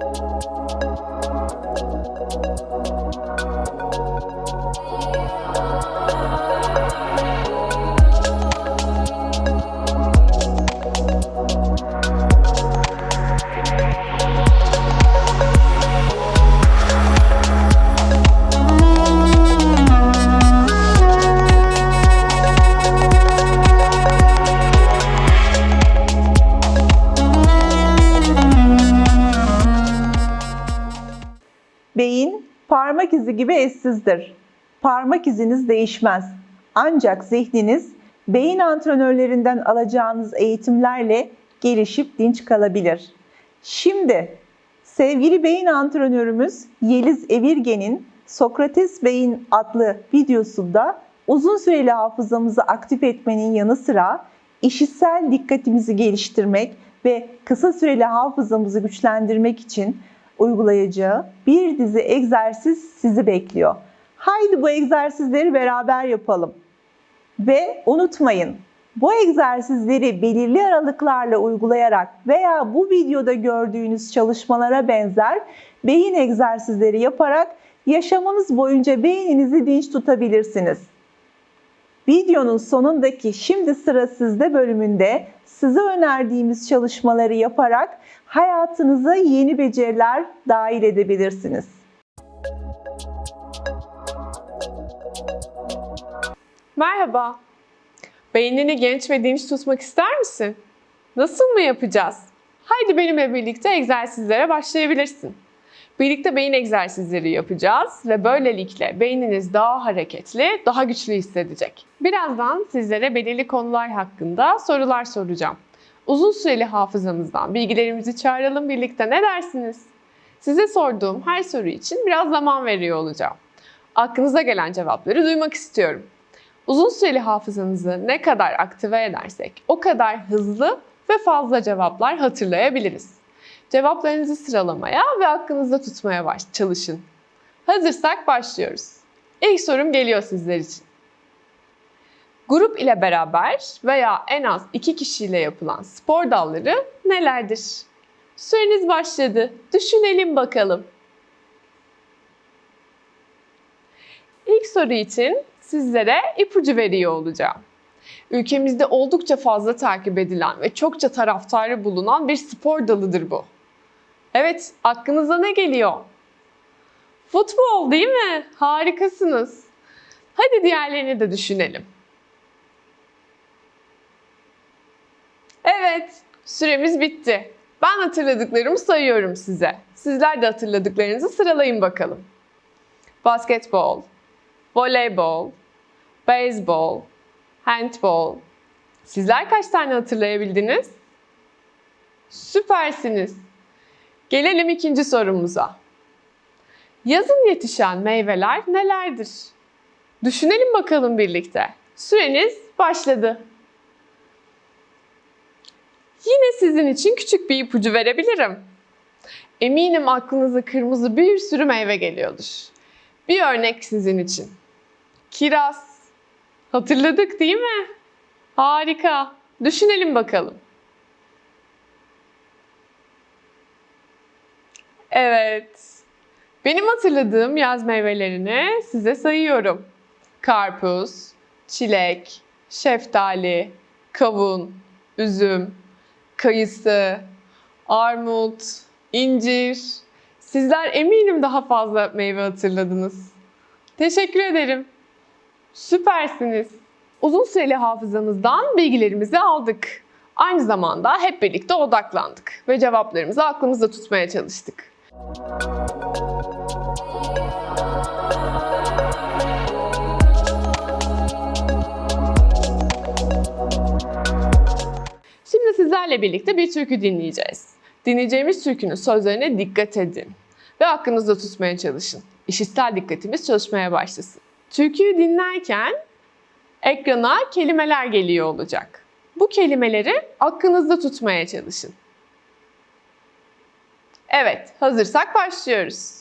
Thank you. Beyin parmak izi gibi eşsizdir. Parmak iziniz değişmez. Ancak zihniniz beyin antrenörlerinden alacağınız eğitimlerle gelişip dinç kalabilir. Şimdi sevgili beyin antrenörümüz Yeliz Evirgen'in Sokrates Beyin adlı videosunda uzun süreli hafızamızı aktif etmenin yanı sıra işitsel dikkatimizi geliştirmek ve kısa süreli hafızamızı güçlendirmek için uygulayacağı bir dizi egzersiz sizi bekliyor. Haydi bu egzersizleri beraber yapalım. Ve unutmayın, bu egzersizleri belirli aralıklarla uygulayarak veya bu videoda gördüğünüz çalışmalara benzer beyin egzersizleri yaparak yaşamınız boyunca beyninizi dinç tutabilirsiniz. Videonun sonundaki şimdi sıra sizde bölümünde size önerdiğimiz çalışmaları yaparak hayatınıza yeni beceriler dahil edebilirsiniz. Merhaba. Beynini genç ve dinç tutmak ister misin? Nasıl mı yapacağız? Haydi benimle birlikte egzersizlere başlayabilirsin. Birlikte beyin egzersizleri yapacağız ve böylelikle beyniniz daha hareketli, daha güçlü hissedecek. Birazdan sizlere belirli konular hakkında sorular soracağım. Uzun süreli hafızamızdan bilgilerimizi çağıralım birlikte ne dersiniz? Size sorduğum her soru için biraz zaman veriyor olacağım. Aklınıza gelen cevapları duymak istiyorum. Uzun süreli hafızanızı ne kadar aktive edersek o kadar hızlı ve fazla cevaplar hatırlayabiliriz. Cevaplarınızı sıralamaya ve aklınızda tutmaya baş çalışın. Hazırsak başlıyoruz. İlk sorum geliyor sizler için. Grup ile beraber veya en az iki kişiyle yapılan spor dalları nelerdir? Süreniz başladı. Düşünelim bakalım. İlk soru için sizlere ipucu veriyor olacağım. Ülkemizde oldukça fazla takip edilen ve çokça taraftarı bulunan bir spor dalıdır bu. Evet, aklınıza ne geliyor? Futbol değil mi? Harikasınız. Hadi diğerlerini de düşünelim. Evet, süremiz bitti. Ben hatırladıklarımı sayıyorum size. Sizler de hatırladıklarınızı sıralayın bakalım. Basketbol, voleybol, beyzbol, handbol. Sizler kaç tane hatırlayabildiniz? Süpersiniz. Gelelim ikinci sorumuza. Yazın yetişen meyveler nelerdir? Düşünelim bakalım birlikte. Süreniz başladı. Yine sizin için küçük bir ipucu verebilirim. Eminim aklınıza kırmızı bir sürü meyve geliyordur. Bir örnek sizin için. Kiraz. Hatırladık değil mi? Harika. Düşünelim bakalım. Evet. Benim hatırladığım yaz meyvelerini size sayıyorum. Karpuz, çilek, şeftali, kavun, üzüm, kayısı, armut, incir. Sizler eminim daha fazla meyve hatırladınız. Teşekkür ederim. Süpersiniz. Uzun süreli hafızamızdan bilgilerimizi aldık. Aynı zamanda hep birlikte odaklandık ve cevaplarımızı aklımızda tutmaya çalıştık. Şimdi sizlerle birlikte bir türkü dinleyeceğiz. Dinleyeceğimiz türkünün sözlerine dikkat edin ve aklınızda tutmaya çalışın. İşitsel dikkatimiz çalışmaya başlasın. Türküyü dinlerken ekrana kelimeler geliyor olacak. Bu kelimeleri aklınızda tutmaya çalışın. Evet, hazırsak başlıyoruz.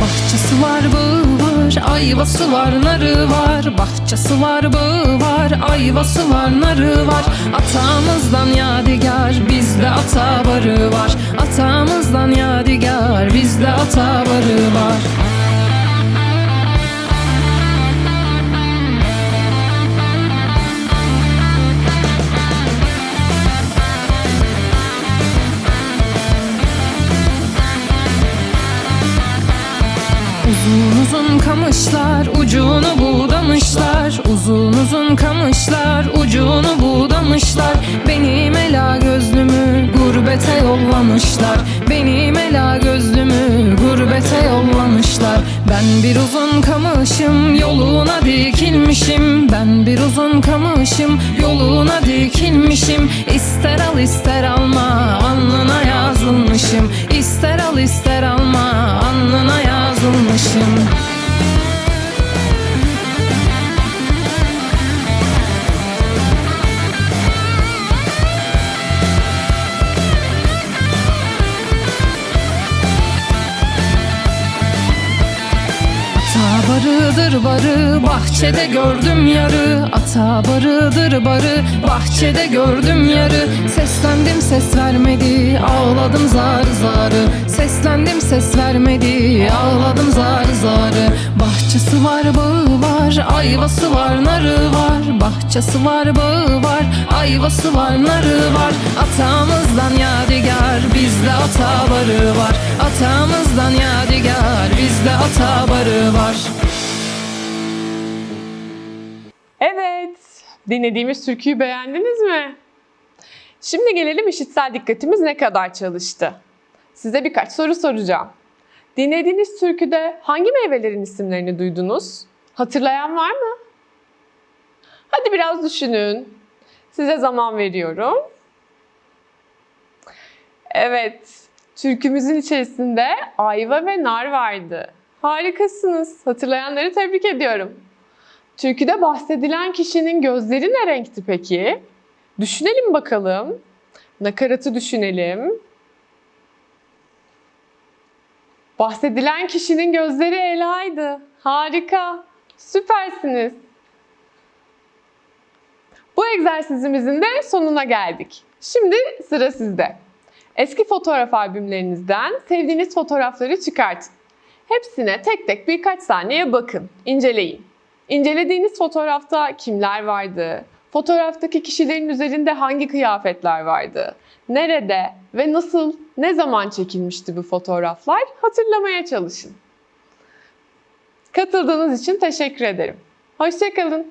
Bahçesi var bu ayvası var, narı var, bahçesi var, bağı var, ayvası var, narı var. Atamızdan yadigar, bizde ata barı var. Atamızdan yadigar, bizde ata barı var. Uzun uzun kamışlar ucunu budamışlar. Uzun uzun kamışlar ucunu budamışlar. Benim ela gözlümü gurbete yollamışlar. Benim ela gözlümü gurbete yollamışlar Ben bir uzun kamışım yoluna dikilmişim. Ben bir uzun kamışım yoluna dikilmişim. İster al ister alma alnına yazılmışım. İster al ister alma alnına yazılmışım barıdır barı bahçede gördüm yarı. Ata barıdır barı bahçede gördüm yarı. Seslendim ses vermedi ağladım zar zarı. Seslendim ses vermedi ağladım zar zarı. Bahçesi var bağı var ayvası var narı var. Bahçesi var bağı var ayvası var narı var. Atamızdan yadigar bizde ata barı var. Atamızdan yadigar bizde ata barı var Evet, dinlediğimiz türküyü beğendiniz mi? Şimdi gelelim işitsel dikkatimiz ne kadar çalıştı? Size birkaç soru soracağım. Dinlediğiniz türküde hangi meyvelerin isimlerini duydunuz? Hatırlayan var mı? Hadi biraz düşünün. Size zaman veriyorum. Evet, türkümüzün içerisinde ayva ve nar vardı. Harikasınız. Hatırlayanları tebrik ediyorum. Türküde bahsedilen kişinin gözleri ne renkti peki? Düşünelim bakalım. Nakaratı düşünelim. Bahsedilen kişinin gözleri Ela'ydı. Harika. Süpersiniz. Bu egzersizimizin de sonuna geldik. Şimdi sıra sizde. Eski fotoğraf albümlerinizden sevdiğiniz fotoğrafları çıkartın. Hepsine tek tek birkaç saniye bakın, inceleyin. İncelediğiniz fotoğrafta kimler vardı? Fotoğraftaki kişilerin üzerinde hangi kıyafetler vardı? Nerede ve nasıl, ne zaman çekilmişti bu fotoğraflar? Hatırlamaya çalışın. Katıldığınız için teşekkür ederim. Hoşçakalın.